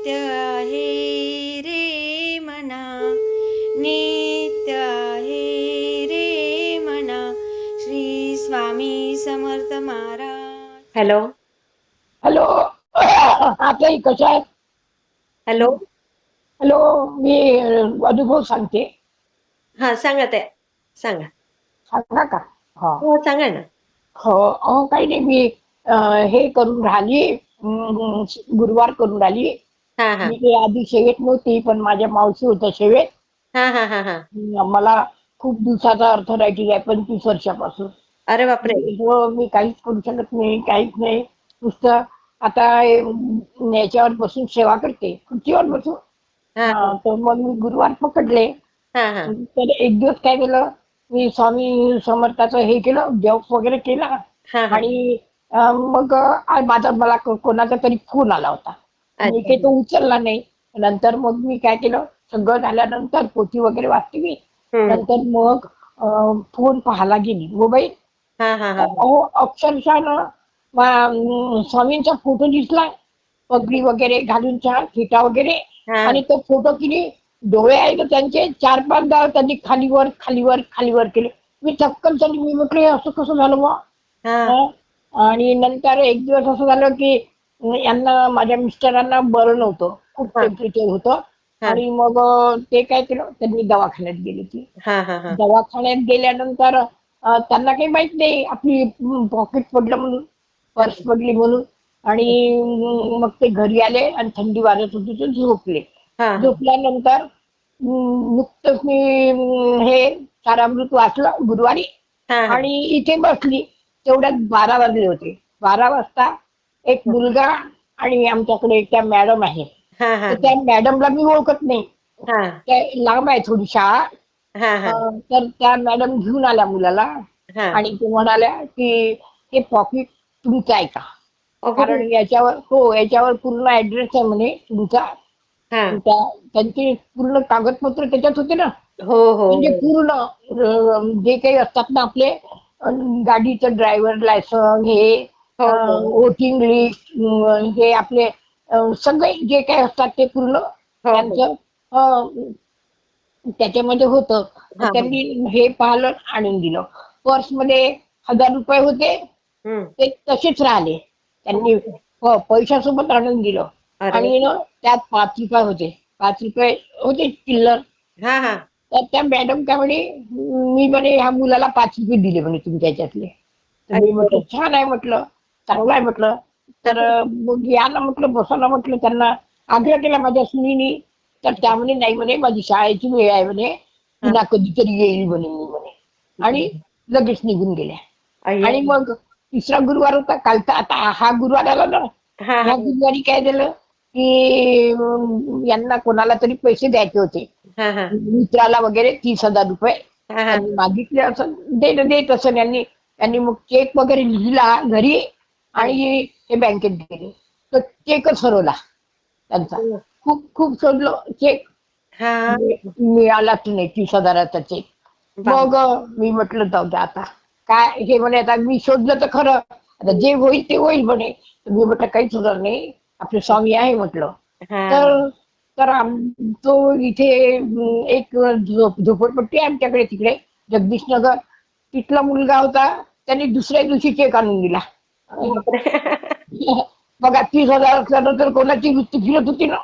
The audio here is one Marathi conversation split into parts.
नित्य आहे रे मना नित्य आहे रे मना. श्री स्वामी समर्थ महाराज. हॅलो. हॅलो. आताही कशा आहेत? हॅलो. हॅलो मी अनुभव सांगते. हा सांगा ते सांगा. सांगा का? हो. सांगा ना. हो अहो काही नाही मी हे करून राहिली गुरुवार करून राहिली. मी काही आधी सेवेत नव्हती पण माझ्या मावशी होत्या सेवेत हा हा हा हा. मला खूप दिवसाचा अर्थरायटिस आहे पंचवीस वर्षापासून. अरे बापरे. हो, मी काहीच करू शकत नाही काहीच नाही. नुसतं आता याच्यावर बसून सेवा करते खुर्चीवर बसून. हा तर मग मी गुरुवार पकडले. हा हा. तर एक दिवस काय केलं मी स्वामी समर्थाचं हे केलं जप वगैरे केला. आणि मग माझा मला कोणाचा तरी फोन आला होता. मी. काही तो उचलला नाही. नंतर मग मी काय केलं? सगळं झाल्यानंतर पोथी वगैरे वाचते मी. नंतर मग फोन पाहायला गेली. मोबाईल हा हा हा. अहो अक्षरशः ना स्वामींचा फोटो दिसला. पगडी वगैरे घालून छान फिटा वगैरे. आणि तो फोटो किती? डोळे आहे ना त्यांचे? चार पाचदा त्यांनी खालीवर खालीवर खालीवर केले. मी चक्कन झाली मी म्हटलं असं कसं झालं बा? आणि नंतर एक दिवस असं झालं की यांना माझ्या मिस्टरांना बरं नव्हतं. खूप. टेम्परेचर होतं. आणि मग ते काय केलं त्यांनी दवाखान्यात गेली ती. हा हा हा. दवाखान्यात गेल्यानंतर त्यांना काही माहीत नाही. आपली पॉकेट पडलं म्हणून पर्स पडली म्हणून. आणि मग ते घरी आले आणि थंडी वाजत होती तर झोपले. हा. झोपल्यानंतर नुकतंच मी हे सारामृत वाचलं गुरुवारी. आणि इथे बसली. तेवढ्यात बारा वाजले होते. बारा वाजता एक मुलगा आणि आमच्याकडे एक त्या मॅडम आहे. हा हा. तर त्या मॅडमला मी ओळखत नाही. हा. त्या लांब आहे थोडी शाळा हा हा. अं, तर त्या मॅडम घेऊन आल्या मुलाला हा. आणि ते म्हणाल्या की हे पॉकेट तुमचं आहे का? अगो कारण याच्यावर हो याच्यावर पूर्ण ऍड्रेस आहे म्हणे तुमचा. हा. त्या त्यांचे पूर्ण कागदपत्र त्याच्यात होते ना. हो हो. म्हणजे पूर्ण अं, जे काही असतात ना आपले अं, गाडीचं ड्रायव्हर लायसन हो. वोटिंग लिस्ट हे आपले सगळे जे काही असतात ते पूर्ण हो. त्यांचं अं, त्याच्यामध्ये होतं. हा. त्यांनी हे पाहिलं आणून दिलं. पर्समध्ये हजार रुपये होते. ते तसेच राहिले. त्यांनी हो पैशासोबत आणून दिलं. आणि ना त्यात पाच रुपये होते. पाच रुपये होते चिल्लर. हा हा. तर त्या मॅडम काय म्हणे मी म्हणे ह्या मुलाला पाच रुपये दिले म्हणे तुमच्या मी म्हटलं छान आहे म्हटलं. चांगलं आहे म्हटलं. तर मग या ना म्हटलं बसा ना म्हटलं त्यांना. आग्रह केला माझ्या सुनीनी. तर त्या म्हणे नाही म्हणे माझी शाळेची वेळ आहे म्हणे. पुन्हा कधीतरी येईल म्हणे मी म्हणे. आणि लगेच निघून गेल्या. आणि मग तिसरा गुरुवार होता. कालचा आता हा गुरुवार आला ना. हा ह्या गुरुवारी काय झालं की यांना कोणाला तरी पैसे द्यायचे होते. मित्राला वगैरे तीस हजार रुपये. मागितले असं देत देत असं यांनी त्यांनी मग चेक वगैरे लिहिला घरी. आणि ते बँकेत गेले. तर चेकच हरवला त्यांचा. खूप खूप शोधलं चेक हा. मिळालाच नाही? तीस हजाराचा चेक. मग मी म्हटलं जाऊ द्या आता. काय हे म्हणे आता मी शोधलं तर खरं. आता जे होईल ते होईल म्हणे. मी म्हटलं काहीच होणार नाही. आपले स्वामी आहे म्हटलं. हा. तर तर तो इथे एक झोप- झोपडपट्टी आहे आमच्याकडे तिकडे. जगदीश नगर तिथला मुलगा होता. त्यांनी दुसऱ्या दिवशी चेक आणून दिला. बघा तीस हजार असल्यानं तर कोणाची वृत्ती फिरत होती ना?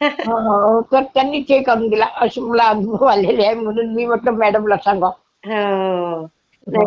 अं, तर त्यांनी चेक आणून दिला. असे मला अनुभव आलेले आहे म्हणून मी म्हटलं मॅडमला सांगा. हो.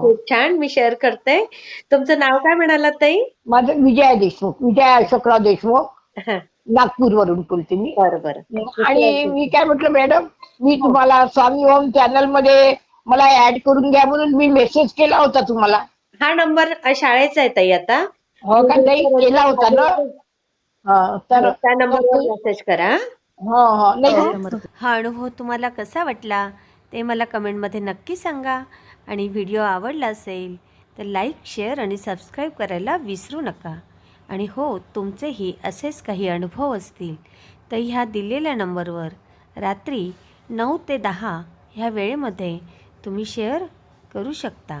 खूप छान मी शेअर करते. तुमचं नाव काय म्हणालात ताई? माझं विजया देशमुख विजया अशोकराव देशमुख हा, नागपूर वरून बोलते मी. बरं बरं. आणि मी काय म्हटलं मॅडम मी तुम्हाला स्वामी ओम चॅनलमध्ये मला ऍड करून घ्या म्हणून मी मेसेज केला होता तुम्हाला. हा नंबर शाळेचा आहे ताई आता. हो का नाही केला होता ना? हा, तर त्या नंबरवर मेसेज करा. हो हो नाही हा अनुभव तुम्हाला कसा वाटला? ते मला कमेंटमध्ये नक्की सांगा. आणि व्हिडिओ आवडला असेल तर लाईक शेअर आणि सबस्क्राईब करायला विसरू नका. आणि हो तुमचेही असेच काही अनुभव असतील तर ह्या दिलेल्या नंबरवर रात्री नऊ ते दहा ह्या वेळेमध्ये तुम्ही शेअर करू शकता.